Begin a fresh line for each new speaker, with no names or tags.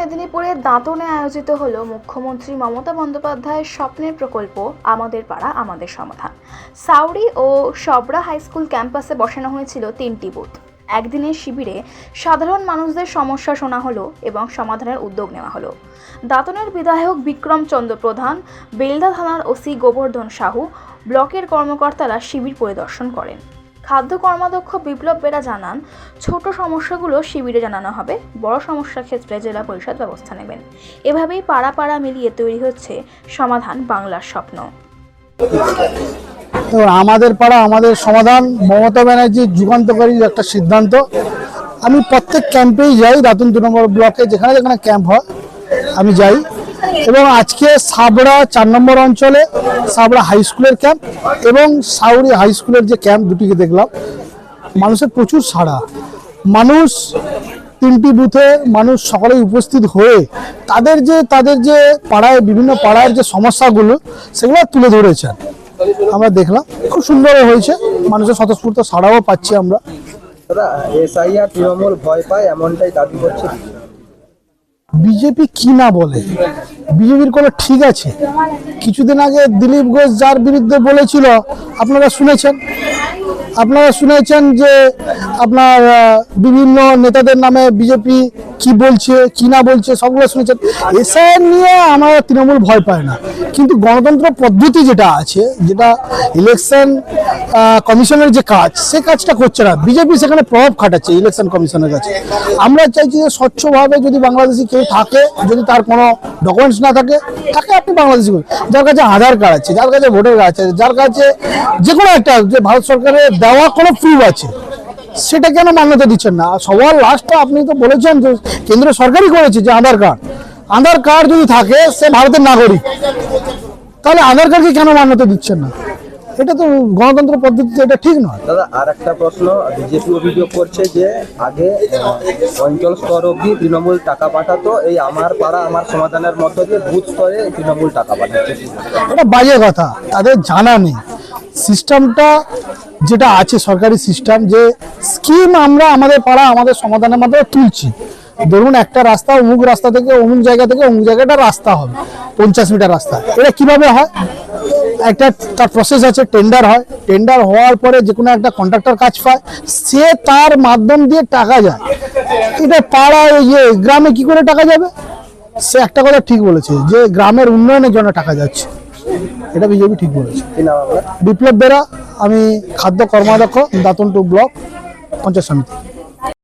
মেদিনীপুরের দাঁতনে আয়োজিত হল মুখ্যমন্ত্রী মমতা বন্দ্যোপাধ্যায়ের স্বপ্নের প্রকল্প, আমাদের পাড়া, আমাদের সমাধান। সাউরি ও সবরা হাই স্কুল ক্যাম্পাসে বসানো হয়েছিল তিনটি বুথ। একদিনের শিবিরে সাধারণ মানুষদের সমস্যা শোনা হলো এবং সমাধানের উদ্যোগ নেওয়া হলো। দাঁতনের বিধায়ক বিক্রম চন্দ্র প্রধান, বেলদা থানার ওসি গোবর্ধন সাহু, ব্লকের কর্মকর্তারা শিবির পরিদর্শন করেন। খাদ্য কর্মাধ্যক্ষ বিপ্লব বেরা জানান, ছোট সমস্যাগুলো শিবিরে জানানো হবে। বড় সমস্যার ক্ষেত্রে জেলা পরিষদ ব্যবস্থা নেবেন। এভাবেই পাড়া পাড়া মিলিয়ে তৈরি হচ্ছে সমাধান বাংলার স্বপ্ন।
আমাদের পাড়া, আমাদের সমাধান মমতা ব্যানার্জির যুগান্তকারী একটা সিদ্ধান্ত। আমি প্রত্যেক ক্যাম্পেই যাই রাতুন দু নম্বর ব্লকে, যেখানে যেখানে ক্যাম্প হয়, আমি যাই। এবং আজকে সাবড়া চার নম্বর অঞ্চলে সাবড়া হাই স্কুলের ক্যাম্প এবং সাউরি হাই স্কুলের যে ক্যাম্প দুটিকে দেখলাম, মানুষের প্রচুর সাড়া। মানুষ তিনটি বুথে মানুষ সকলেই উপস্থিত হয়ে তাদের যে তাদের যে পাড়ায়, বিভিন্ন পাড়ার যে সমস্যাগুলো, সেগুলো তুলে ধরেছেন। আমরা দেখলাম, খুব সুন্দর হয়েছে। মানুষের স্বতঃস্ফূর্ত সাড়াও পাচ্ছি আমরা।
এসআইআর তৃণমূল ভয় পায়, এমনটাই দাবি করছে।
বিজেপি কি না বলে? বিজেপির কোনো ঠিক আছে? কিছুদিন আগে দিলীপ ঘোষ যার বিরুদ্ধে বলেছিল, আপনারা শুনেছেন? আপনারা শুনেছেন যে আপনার বিভিন্ন নেতাদের নামে বিজেপি কি বলছে, কি না বলছে, সবগুলো শুনেছেন। এসআইআর নিয়ে আমরা তৃণমূল ভয় পায় না। কিন্তু গণতন্ত্র পদ্ধতি যেটা আছে, যেটা ইলেকশন কমিশনের যে কাজ, সে কাজটা করছে না। বিজেপি সেখানে প্রভাব খাটাচ্ছে ইলেকশন কমিশনের কাছে। আমরা চাইছি যে স্বচ্ছভাবে যদি বাংলাদেশি কেউ থাকে, যদি তার কোনো ডকুমেন্টস না থাকে, তাকে আপনি বাংলাদেশি যার কাছে আধার কার্ড আছে, যার কাছে ভোটার কার্ড আছে, যার কাছে যে কোনো একটা, যে ভারত সরকারের দেওয়া কোনো প্রুফ আছে সেটা কেন মান্যতা দিচ্ছেন না? সবার লাস্টে আপনি তো বলেছেন যে কেন্দ্র সরকারই করেছে যে আধার কার্ড আধার কার্ড যদি থাকে সে ভারতের নাগরিক। তাহলে আধার কার্ডকে কেন মান্যতা দিচ্ছেন না? এটা তো গণতন্ত্র পদ্ধতিতে এটা ঠিক নয়।
দাদা আর একটা প্রশ্ন বিজেপি অভিযোগ করছে যে আগে অঞ্চল স্তর অবধি তৃণমূল টাকা পাঠাতো এই আমার পাড়া আমার সমাধানের মধ্য দিয়ে বুথ স্তরে তৃণমূল টাকা পাঠাচ্ছে।
এটা বাজে কথা তাদের জানা নেই। সিস্টেমটা যেটা আছে, সরকারি সিস্টেম, যে স্কিম আমরা আমাদের পাড়া, আমাদের সমাধানের মাধ্যমে তুলছি। ধরুন একটা রাস্তা, অমুক রাস্তা থেকে অমুক জায়গা থেকে অমুক জায়গাটা রাস্তা হবে, পঞ্চাশ মিটার রাস্তা। এটা কীভাবে হয়? একটা তার প্রসেস আছে টেন্ডার হয়। টেন্ডার হওয়ার পরে যে কোনো একটা কন্ট্রাক্টর কাজ পায়, সে তার মাধ্যম দিয়ে টাকা যায়। এটা পাড়ায় ইয়ে গ্রামে কি করে টাকা যাবে? সে একটা কথা ঠিক বলেছে, যে গ্রামের উন্নয়নের জন্য টাকা যাচ্ছে। এটা বিজেপি ঠিক বলেছে। বিপ্লব বেরা আমি খাদ্য কর্মাধ্যক্ষ দাতন টু ব্লক পঞ্চায়েত সমিতি।